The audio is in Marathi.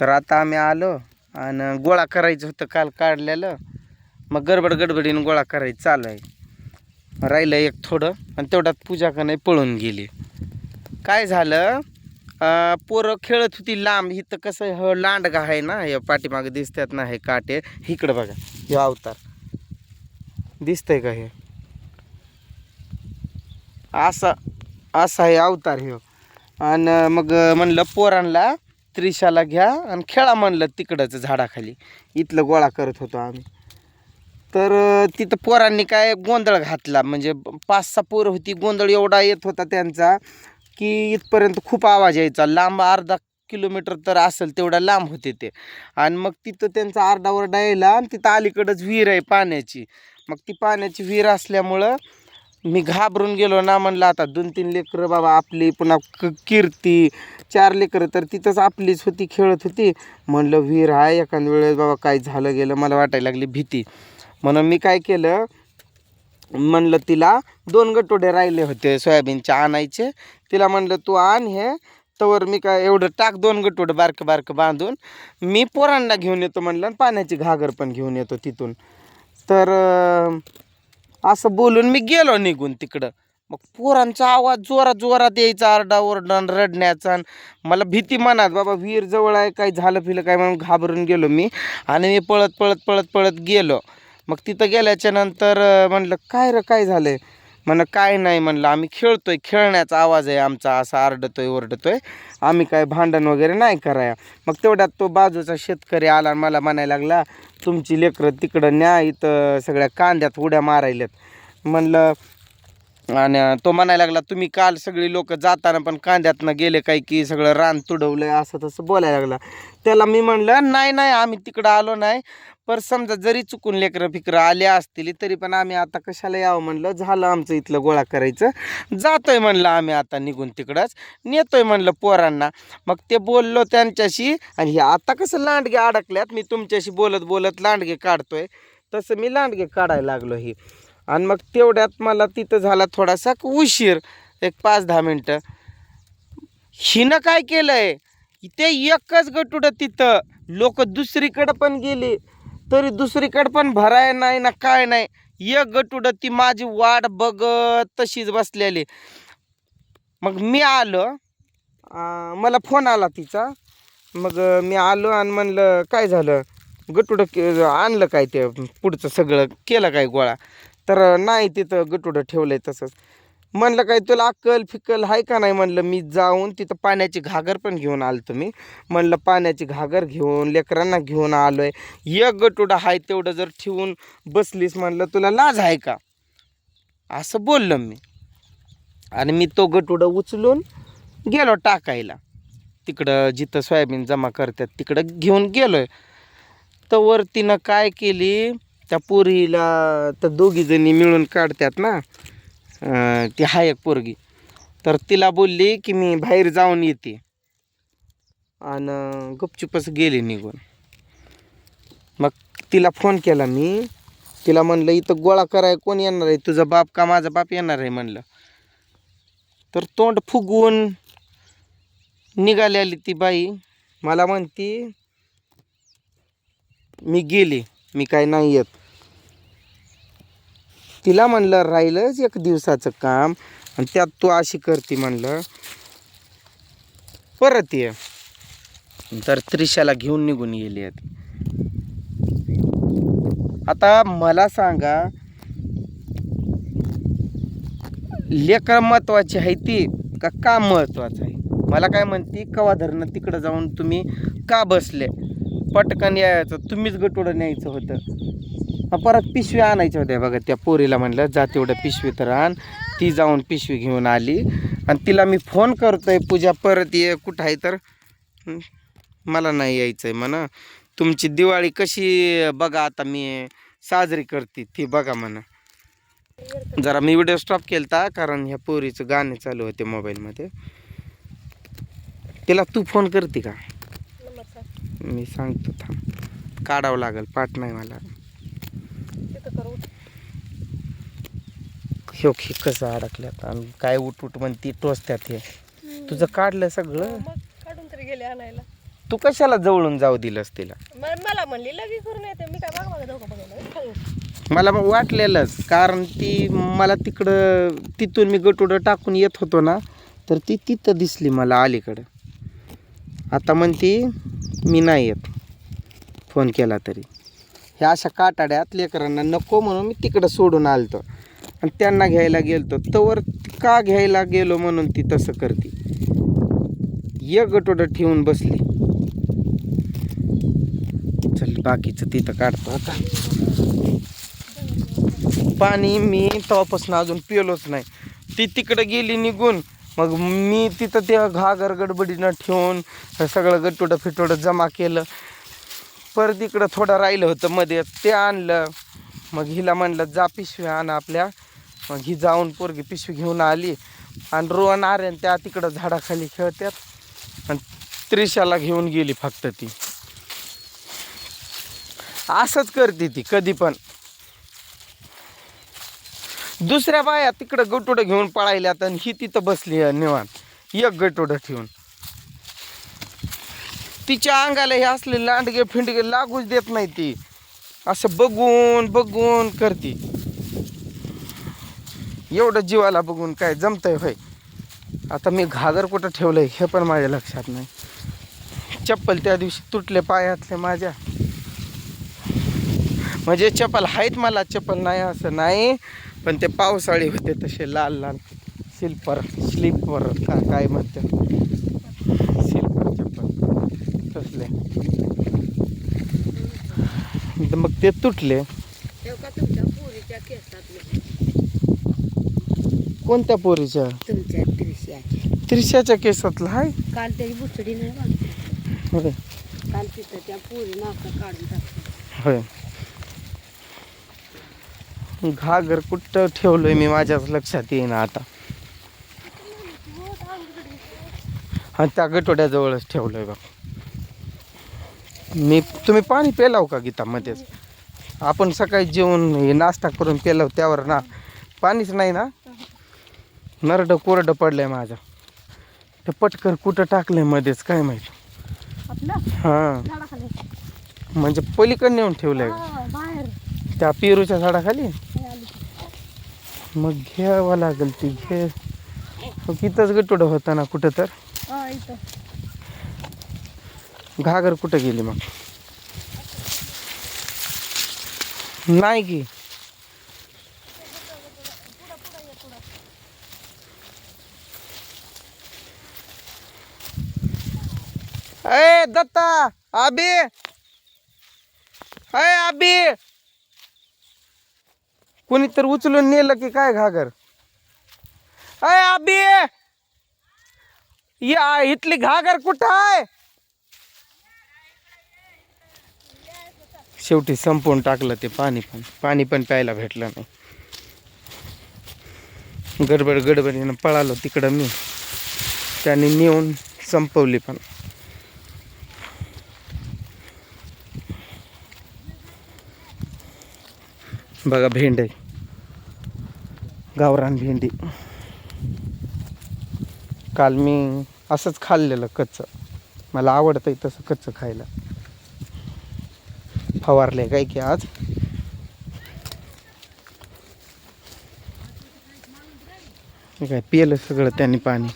तर आता आम्ही आलो आणि गोळा करायचं होतं काल काढलेलं. मग गडबड गडबडीनं गोळा करायचं चालू आहे. राहिलं एक थोडं आणि तेवढ्यात पूजा का नाही पळून गेली. काय झालं? पोरं खेळत होती लांब. इथं कसं ह लांडगा आहे ना हे पाठीमागं दिसतात ना हे काटे. इकडं बघा हे अवतार. दिसतंय का हे? असा असा हे अवतार हे. आणि मग म्हणलं पोरांना त्रिशाला घ्या आणि खेळा म्हणलं तिकडंच झाडाखाली. इथलं गोळा करत होतो आम्ही. तर तिथं पोरांनी काय गोंधळ घातला. म्हणजे पाच सहा पोरं होती गोंधळ एवढा येत होता त्यांचा की इथपर्यंत खूप आवाज यायचा. लांब अर्धा किलोमीटर तर असेल तेवढा लांब होते ते. आणि मग तिथं त्यांचा अर्धा ओरडा यायला आणि तिथं अलीकडंच विहीर आहे पाण्याची. मग ती पाण्याची विहीर असल्यामुळं मी घाबरून गेलो ना म्हणलं आता दोन तीन लेकरं बाबा आपली पुन्हा क कीर्ती चार लेकरं तर तिथंच आपलीच होती खेळत होती. म्हणलं विहीर आहे एखाद वेळेस बाबा काय झालं गेलं मला वाटायला लागली भीती. म्हणून मी काय केलं म्हणलं तिला दोन गटोडे राहिले होते सोयाबीनचे आणायचे. तिला म्हणलं तू आण हे तवर मी काय एवढं टाक दोन गटोडे बारकं बारकं बांधून. मी पोरांना घेऊन येतो म्हणलं आणि पाण्याची घागर पण घेऊन येतो तिथून. तर असं बोलून मी गेलो निघून तिकडं. मग पोरांचा आवाज जोरात जोरात यायचा आरडा ओरडा आणि रडण्याचा. आणि मला भीती मनात बाबा विहीर जवळ आहे काय झालं फिलं काय म्हणून घाबरून गेलो मी. आणि मी पळत पळत पळत पळत गेलो. मग तिथं गेल्याच्यानंतर म्हणलं काय र काय झालं आहे म्हणलं काय नाही म्हणलं आम्ही खेळतोय खेळण्याचा आवाज आहे आमचा असा आरडतोय ओरडतोय. आम्ही काय भांडण वगैरे नाही कराया. मग तेवढ्यात तो बाजूचा शेतकरी आला आणि मला म्हणायला लागला तुमची लेकरं तिकडं न्या इथं सगळ्या कांद्यात उड्या मारायल्यात. म्हणलं आणि तो म्हणायला लागला तुम्ही काल सगळी लोक जाताना पण कांद्यातनं गेले काय की सगळं रान तुडवलं असं तसं बोलायला लागला. त्याला मी म्हणलं नाही नाही आम्ही तिकडं आलो नाही पर समजा जरी चुकून लेकरं फिकरं आले असतील तरी पण आम्ही आता कशाला यावं म्हणलं? झालं आमचं इथलं गोळा करायचं. जातोय म्हणलं आम्ही आता निघून तिकडंच. नेतोय म्हणलं पोरांना. मग ते बोललो त्यांच्याशी आणि हे आता कसं लांडगे अडकल्यात? मी तुमच्याशी बोलत बोलत लांडगे काढतोय. तसं मी लांडगे काढायला लागलो ही. आणि मग तेवढ्यात मला तिथं झाला थोडासा उशीर एक पाच दहा मिनटं. हिनं काय केलंय? ते एकच गटुडं तिथं. लोक दुसरीकडं पण गेली तरी दुसरीकडं पण भराय नाही ना काय नाही. एक गटुडं ती माझी वाट बघत तशीच बसलेली. मग मी आलो मला फोन आला तिचा. मग मी आलो आणि म्हणलं काय झालं? गटुडं के आणलं काय ते? पुढचं सगळं केलं काय गोळा? तर नाही तिथं गटुडं ठेवलंय तसंच. म्हणलं काय तुला अक्कल फिकल आहे का नाही? म्हणलं मी जाऊन तिथं पाण्याची घागर पण घेऊन आलो तुम्ही. म्हणलं पाण्याची घागर घेऊन लेकरांना घेऊन आलोय. एक गटुडं आहे तेवढं जर ठेवून बसलीस म्हणलं तुला लाज आहे का? असं बोललो मी. आणि मी तो गटुडं उचलून गेलो टाकायला. तिकडं जिथं सोयाबीन जमा करतात तिकडं घेऊन गेलोय. तर वर तिनं काय केली त्या पोरीला तर दोघीजणी मिळून काढतात ना. ती हा एक पोरगी. तर तिला बोलली की मी बाहेर जाऊन येते. आणि गपचुपच गेली निघून. मग तिला फोन केला मी. तिला म्हणलं इथं गोळा कराय कोण येणार आहे? तुझा बाप का माझा बाप येणार आहे? म्हणलं. तर तोंड फुगवून आली ती बाई. मला म्हणती मी गेली. मी काय नाही येत. तिला म्हणलं राहिलंच एक दिवसाचं काम आणि त्यात तू अशी करते म्हणलं. परत ये. तर त्रिशाला घेऊन निघून गेली आहे आता मला सांगा लेकर महत्वाची आहे ती का काम महत्वाचं आहे? मला काय म्हणती कवा धरणं तिकडं जाऊन तुम्ही का बसले? पटकन यायचं तुम्हीच गटोडं न्यायचं होतं. परत पिशवी आणायच्या होत्या बघा त्या पोरीला म्हणलं जा तेवढं पिशवी तर आण. ती जाऊन पिशवी घेऊन आली. आणि तिला मी फोन करतोय पूजा परत ये कुठं आहे तर? मला नाही यायचं आहे म्हणा. तुमची दिवाळी कशी बघा आता मी साजरी करते ती बघा म्हणा. जरा मी व्हिडिओ स्टॉप केलता कारण ह्या पोरीचं गाणे चालू होते मोबाईलमध्ये तिला तू फोन करते का? मी सांगतो थांब. काढावं लागेल पाठ नाही मला. ह्यो हे कसं अडकल्यात आणि काय उठ उठ म्हणती टोचत्यात हे. तुझं काढलं सगळं? मग काढून तरी गेले आणायला. तू कशाला जवळून जाऊ दिलंस तिला? मला म्हणली लगेच करून येते. मी काय माग बघायला मला मग वाटलेलंच कारण ती मला तिकडं तिथून मी गटुडं टाकून येत होतो ना तर ती तिथं दिसली मला अलीकडं. आता म्हणती मी नाही येत. फोन केला तरी. ह्या अशा काटाड्यात लेकरांना नको म्हणून मी तिकडं सोडून आलतो. आणि त्यांना घ्यायला गेलतो. तवर का घ्यायला गेलो म्हणून ती तसं करते. एक गटोडं ठेवून बसली. चल बाकीचं तिथं काढतो आता. पाणी मी तवापासून अजून पिलोच नाही. ती तिकडं गेली निघून मग मी तिथं त्या घागर गडबडीनं ठेवून सगळं गटोडं फिटोडं जमा केलं. परत इकडं थोडं राहिलं होतं मध्ये ते आणलं. मग हिला म्हणलं जा पिशवी आण आपल्या. मग ही जाऊन पोरगी पिशवी घेऊन आली. आणि रोहन आर्यन त्या तिकडं झाडाखाली खेळत्यात. आणि त्रिशाला घेऊन गेली फक्त ती. असंच करते ती कधी पण. दुसऱ्या बाया तिकडं गटोडं घेऊन पळायल्यात आणि ही तिथं बसली आहे निवांत. एक गटोडं ठेवून. तिच्या अंगाला हे असले लांडगे फिंडगे लागूच देत नाही ती. असं बघून बघून करते. एवढं जीवाला बघून काय जमतंय होय. आता मी घागर कुठं ठेवलंय हे पण माझ्या लक्षात नाही. चप्पल त्या दिवशी तुटले पायातले माझ्या. म्हणजे चप्पल आहेत मला चप्पल नाही असं नाही. पण ते पावसाळी होते तसे लाल लाल. सिल्पर स्लीपर का काय म्हणतात सिल्पर चप्पल. तसले. मग ते तुटले. कोणत्या पोरीच्या? त्रिशाच्या. केसातला हाय? काल त्याची बुचडी नाही होय. काल तिथं त्या पोरी नाका काढून टाकली. होय. घागर कुठं ठेवलंय मी माझ्याच लक्षात येईना आता. हा त्या गटोड्याजवळच ठेवलंय बघ. मी तुम्ही पाणी पेलाव का गीता मध्येच? आपण सकाळी जेवण हे नाश्ता करून पेलाव त्यावर ना. पाणीच नाही ना? नरडं कोरडं पडलंय माझं. ते पटकन कुठं टाकलंय मध्येच काय माहीत? हां. म्हणजे पलीकडे नेऊन ठेवलंय. त्या पेरूच्या झाडाखाली. मग घ्यावं लागेल ती घे. मग इथंच गटोडं होता ना कुठं तर. घागर कुठं गेली मग? नाही की. ए दत्ता आबी. अय आबी. कोणी तर उचलून नेलं की काय घागर? अय आबी या इथली घागर कुठं आहे? शेवटी संपवून टाकलं ते पाणी पण. पाणी पण प्यायला भेटलं नाही. गडबड गडबडीनं पळालो तिकडं मी. त्याने नेऊन संपवली पण. बघा भेंडे. गावरान भेंडी. काल मी असंच खाल्लेलं कच्चं. मला आवडतं आहे तसं कच्चं खायला. फवारले काय की आज? काय पिलं सगळं त्यांनी पाणी.